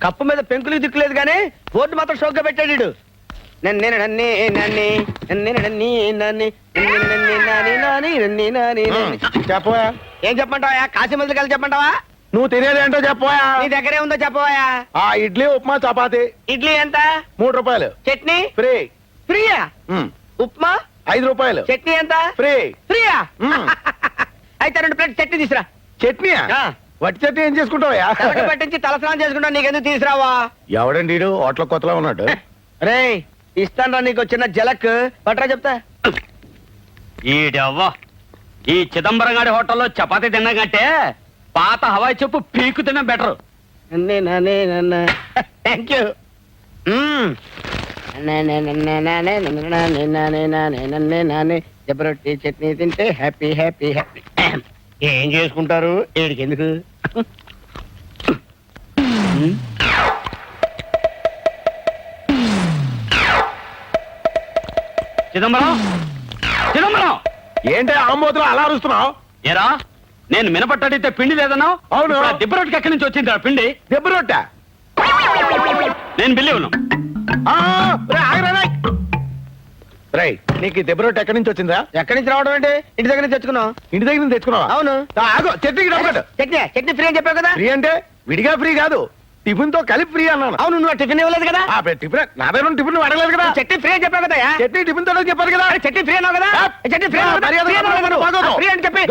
Cup మీద పెంకులు దిక్కులేదు కానీ బోర్డు మాత్రం షోక్గా పెట్టాడు చెప్పవా ఏం చెప్పంటావా కాశీమతి కలిసి చెప్పంటావా నువ్వు తినేదేంటో చెప్పవా నీ దగ్గరే ఉందో చెప్పవాయా ఆ ఇడ్లీ ఉప్మా చపాతి ఇడ్లీ ఎంత మూడు రూపాయలు చట్నీ ఫ్రీ ఫ్రీయా ఉప్మా ఐదు రూపాయలు చట్నీ ఎంత ఫ్రీ ఫ్రీయా అయితే రెండు ప్లేట్ చట్నీ తీసురా చట్నీయా వట్టి చట్నీ ఏం చేసుకుంటావా తలకి పట్టించి తలస్నానం చేసుకుంటా నీకెందుకు తీసురావా ఎవడండి వీడు హోటల్ కొత్తలో ఉన్నాడు రే ఇస్తాను నీకు చిన్న జలక్ పట్రా చెప్తా ఈడవ్వ ఈ చిదంబరం గారి హోటల్లో చపాతీ తినడం కంటే పాత హవాయి చెప్పు పీకు తినడం బెటర్ నన్నే నానే నన్న థ్యాంక్ యూ జబరొట్టి చట్నీ తింటే హ్యాపీ హ్యాపీ హ్యాపీ ఏం చేసుకుంటారు? ఏడికి ఎందుకు చిదంబరం? చిదంబరం! ఏంటి ఆమోదులు అలా అరుస్తున్నావు? ఏరా నేను మినపట్టడితే పిండి లేదన్నావు? అవును. ఇప్పుడు ఆ దిబ్బరొట్టుకి ఎక్కడి నుంచి వచ్చింది పిండి? దెబ్బ రొట్టె? నేను బిల్లి ఉన్నాను రే, నీకు ఈ దెబ్బ రొట్టె ఎక్కడి నుంచి వచ్చిందా ఎక్కడి నుంచి రావడం అంటే? ఇంటి దగ్గర నుంచి తెచ్చుకున్నాం. ఇంటి దగ్గర నుంచి తెచ్చుకున్నావా? అవును. ఆగు చట్నీకి డబ్బు. చట్నీ చట్నీ ఫ్రీ అని చెప్పావు కదా? ఫ్రీ అంటే విడిగా ఫ్రీ కాదు. టిఫిన్తో కలిపి ఫ్రీ అన్నాను. అవును నువ్వు టిఫిన్ ఇవ్వలేదు కదా? టిఫిన్ నా దగ్గర టిఫిన్ అడగలేదు కదా? చట్నీ ఫ్రీ అని చెప్పావు కదా చట్నీ టిఫిన్తో చెప్పారు కదా? చట్నీ ఫ్రీ అన్నావు కదా? చట్నీ ఫ్రీ ఫ్రీ అని చెప్పి.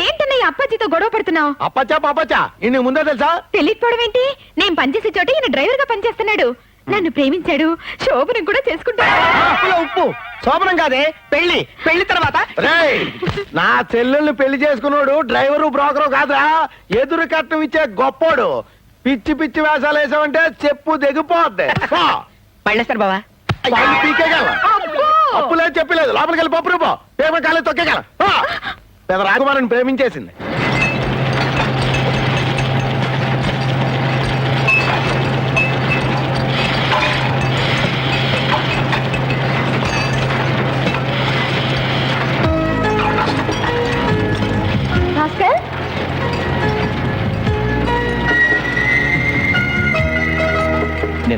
ఏంటన్నయ్య అప్పాజీతో గొడవ పడుతున్నావు? అప్పచ్చా పాపచ్చా? ఇన్ని ముందే తెలుసా? తెలియకపోవడం ఏంటి? నేను పనిచేసే చోట ఈయన డ్రైవర్గా పనిచేస్తున్నాడు. నన్ను ప్రేమించాడు. శోభనం కూడా చేసుకుంటాడు. ఉప్పు. శోభనం కాదే పెళ్ళి పెళ్ళి తర్వాత. రేయ్ నా చెల్లెల్ని పెళ్ళి చేసుకున్నాడు డ్రైవరు బ్రోకరు కాదురా. ఎదురు కట్నం ఇచ్చే గొప్పోడు. పిచ్చి పిచ్చి వేషాలు వేసావంటే చెప్పు దిగిపోద్ది పో. పళ్ళేస్తారు బావా. పళ్ళు! అప్పులేదు చెప్పలేదు. లోపలికి వెళ్ళి పప్పు రూపో పేమ కాలే తొక్కేగల పో. పెద్ద రాకుమారిని ప్రేమించేసింది.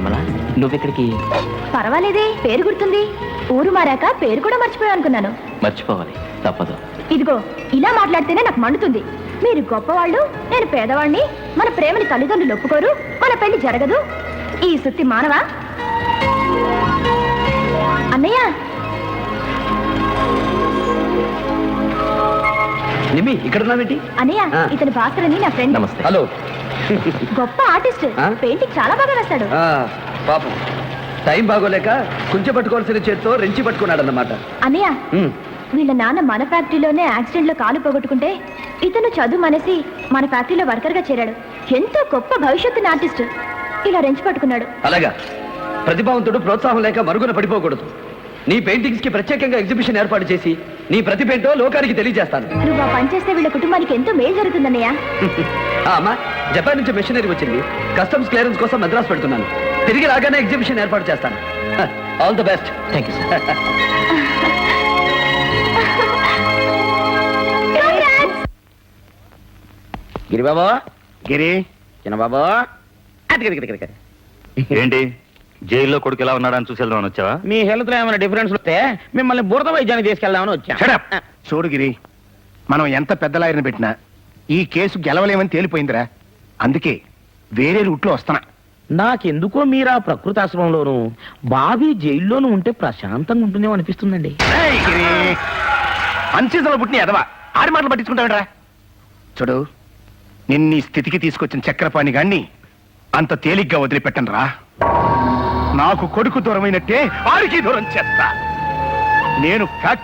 నిర్మల నువ్వెక్కడికి? పర్వాలేదే పేరు గుర్తుంది. ఊరు మారాక పేరు కూడా మర్చిపోయా అనుకున్నాను. మర్చిపోవాలి తప్పదు. ఇదిగో ఇలా మాట్లాడితేనే నాకు మండుతుంది. మీరు గొప్పవాళ్ళు నేను పేదవాణ్ణి మన ప్రేమని తల్లిదండ్రులు ఒప్పుకోరు మన పెళ్ళి జరగదు. ఈ సుత్తి మానవా? అన్నయ్య! నిమి ఇక్కడ ఉన్నావేంటి అన్నయ్య. ఇతని భాస్కర్ అని నా ఫ్రెండ్ నమస్తే. హలో. గొప్ప ఆర్టిస్ట్. ఆ? పెయింటింగ్ చాలా బాగా వేస్తాడు పాపం. టైం బాగోలేక కుంచె పట్టుకోవాల్సిన చేత్తో రెంచి పట్టుకున్నాడు అన్నమాట అన్నయ్య వీళ్ళ నాన్న మన ఫ్యాక్టరీలోనే యాక్సిడెంట్లో కాలు పోగొట్టుకుంటే ఇతను చదువు మనసి మన ఫ్యాక్టరీలో వర్కర్గా చేరాడు. ఎంతో గొప్ప భవిష్యత్తుని ఆర్టిస్ట్. ఇలా రెంచి పట్టుకున్నాడు. అలాగా. ప్రతిభావంతుడు ప్రోత్సాహం లేక మరుగున పడిపోకూడదు. నీ పెయింటింగ్స్కి ప్రత్యేకంగా ఎగ్జిబిషన్ ఏర్పాటు చేసి నీ ప్రతిభేంటో లోకానికి తెలియజేస్తాను. నువ్వు ఆ పని చేస్తే వీళ్ళ కుటుంబానికి ఎంతో మేలు జరుగుతుందన్నయ్య. ఆ, అమ్మా జపాన్ నుంచి మెషినరీ వచ్చింది. కస్టమ్స్ క్లియరెన్స్ కోసం మద్రాసు పెడుతున్నాను. తిరిగి రాగానే ఎగ్జిబిషన్ ఏర్పాటు చేస్తాను. All the best thank you sir Giri. చిన్నబాబు. అది గిరి, గిరి, గిరి, గిరి. ఏంటి? జైల్లో కొడుకు ఎలా ఉన్నాడని చూసి వెళ్దామని వచ్చావా? మీ హెల్త్లో ఏమైనా డిఫరెన్స్ వస్తే మిమ్మల్ని బురద వైద్యానికి తీసుకెళ్దామని వచ్చా. Shut up. చూడు గిరి మనం ఎంత పెద్ద లాయర్ని పెట్టినా ఈ కేసు గెలవలేమని తేలిపోయిందిరా. అందుకే వేరే రూట్లో వస్తున్నా. నాకెందుకో మీరు ఆ ప్రకృతి ఆశ్రమంలోను బావి జైల్లోనూ ఉంటే ప్రశాంతంగా ఉంటుందేమో అనిపిస్తుందండి. ఏయ్ గిరి అన్సీజన్లో పుట్టిన ఎదవా ఆడి మాటలు పట్టించుకుంటావురా చూడు నిన్ని స్థితికి తీసుకొచ్చిన చక్రపాణి గాన్ని అంత తేలిగ్గా వదిలిపెట్టను రా నాకు కొడుకు దూరమైనట్టే వారికి దూరం చేస్తా. నేను ఫ్యాక్టరీ